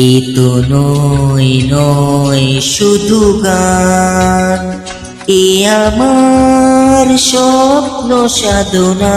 এ তো নয় নয় শুধু গান। এ আমার স্বপ্ন সাধনা।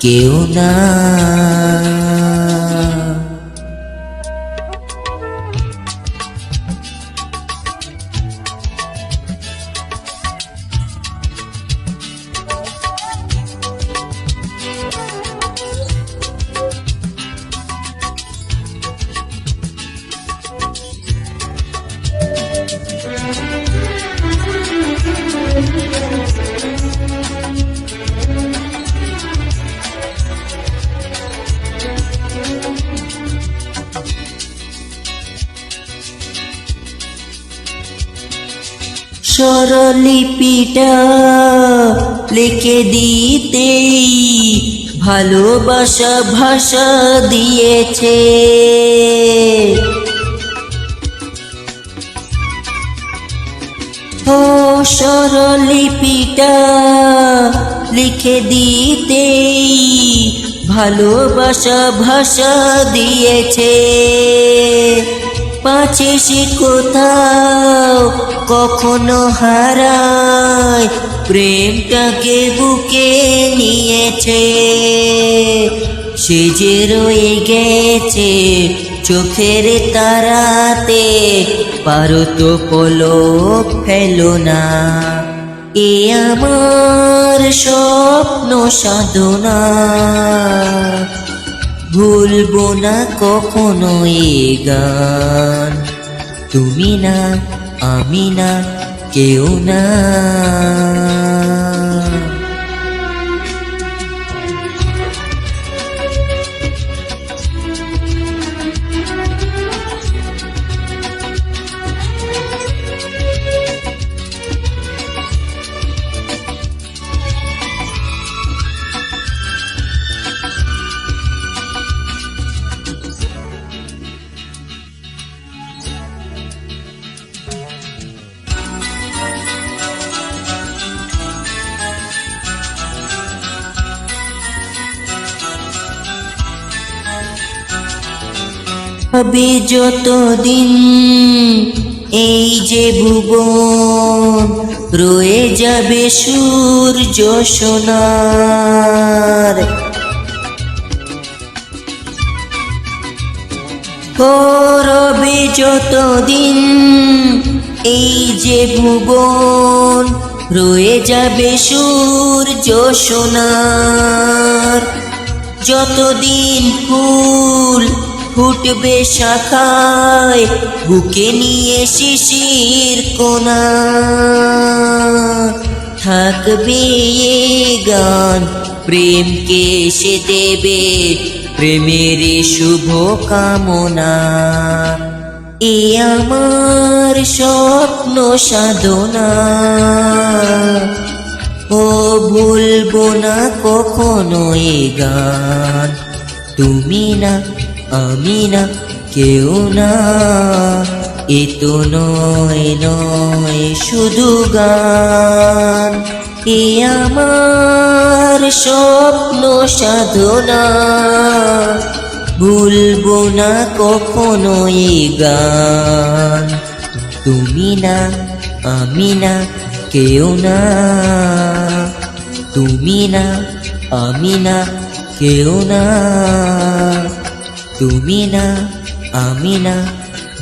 কেউ না স্বরলিপিটা লিখে দিতেই ভালোবাসা ভাষা দিয়েছে। ও স্বরলিপিটা লিখে দিতেই ভালোবাসা ভাষা দিয়েছে। পাছে সে কোথাও, কখনো হারায়। প্রেমটাকে বুকে নিয়েছে, সে যে রয়ে গেছে চোখের তারাতে, পারো তো পলক ফেলো না। এ আমার স্বপ্ন সাধনা। ভুলবো না কখনো এ গান। তুমি না আমি না কেউ না। হবে যতদিন এই যে ভুবন রয়ে যাবে সূর্য সোনার। করবে যতদিন এই যে ভুবন রয়ে যাবে সূর্য সোনার। যতদিন ফুল ফুটবে শাখায়, বুকে নিয়ে শিশির কোনা। থাকবে গান, প্রেমকে সে দেবে, প্রেমের শুভ কামনা। এ আমার স্বপ্ন সাধনা। ও ভুলবো না কখনো এ গান, তুমি না আমি না কেউ না। এ তো নয় নয় শুধু গান। এ আমার স্বপ্ন সাধনা। ভুলবো না কখনো এ গান। তুমি না, আমি না, কেউ না। তুমি না, আমি না, কেউ না। তুমি না আমি না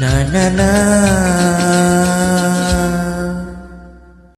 না না না।